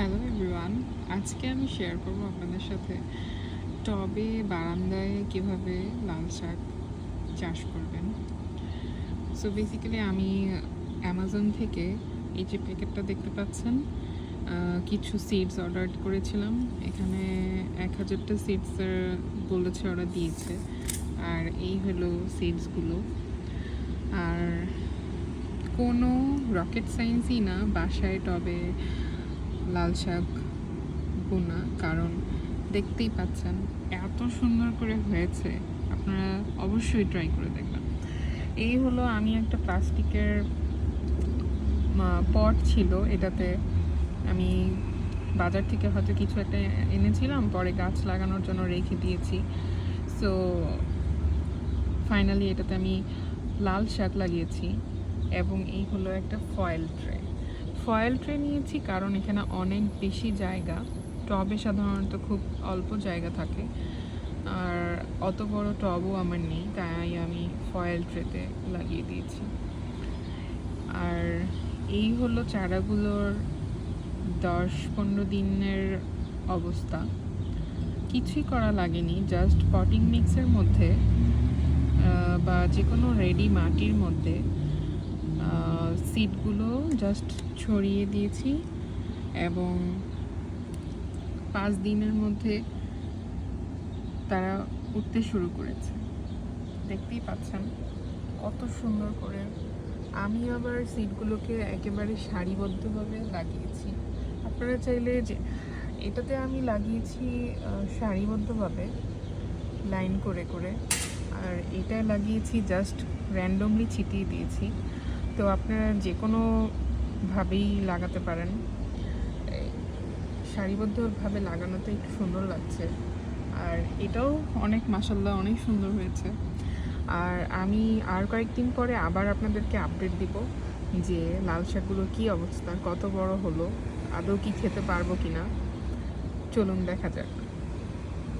Hello everyone আজকে আমি share করব আপনাদের সাথে টবে, বারান্দায় কীভাবে লাল শাক চাষ করবেন। সো বেসিক্যালি আমি অ্যামাজন থেকে এই যে প্যাকেটটা দেখতে পাচ্ছেন কিছু সিডস অর্ডার করেছিলাম। এখানে এক হাজারটা সিডস বলেছে, ওরা দিয়েছে। আর এই হলো সিডসগুলো আর কোনো রকেট সায়েন্সই না, বাসায় টবে লাল শাক বোনা, কারণ দেখতেই পাচ্ছেন এত সুন্দর করে হয়েছে। আপনারা অবশ্যই ট্রাই করে দেখবেন। এই হলো আমি একটা প্লাস্টিকের পট ছিল। এটাতে আমি বাজার থেকে হয়তো কিছু একটা এনেছিলাম, পরে গাছ লাগানোর জন্য রেখে দিয়েছি। সো ফাইনালি এটাতে আমি লাল শাক লাগিয়েছি এবং এই হলো একটা ফয়েল ট্রে ফয়েল ট্রে নিয়েছি কারণ এখানে অনেক বেশি জায়গা। টবে সাধারণত খুব অল্প জায়গা থাকে। আর অত বড় টবও আমার নেই, তাই আমি ফয়েল ট্রেতে লাগিয়ে দিয়েছি। আর এই হলো চারাগুলোর দশ পনেরো দিনের অবস্থা। কিছুই করা লাগেনি, জাস্ট পটিং মিক্সের মধ্যে বা যে কোনো রেডি মাটির মধ্যে সিডগুলো জাস্ট ছড়িয়ে দিয়েছি এবং পাঁচ দিনের মধ্যে তারা উঠতে শুরু করেছে। দেখতেই পাচ্ছেন কত সুন্দর করে। আমি আবার সিটগুলোকে একেবারে সারিবদ্ধভাবে লাগিয়েছি। আপনারা চাইলে যে এটাতে আমি লাগিয়েছি সারিবদ্ধভাবে লাইন করে করে। আর এটা লাগিয়েছি জাস্ট র্যান্ডমলি ছিটিয়ে দিয়েছি। তো আপনারা যে কোনোভাবেই লাগাতে পারেন। সারিবদ্ধভাবে লাগানোতে একটু সুন্দর লাগছে। আর এটাও অনেক মাসাল্লাহ অনেক সুন্দর হয়েছে। আর আমি আর কয়েকদিন পরে আবার আপনাদেরকে আপডেট দিব যে লাল শাকগুলো কী অবস্থা, কত বড় হলো, আদৌ কি খেতে পারব কি না চলুন দেখা যাক।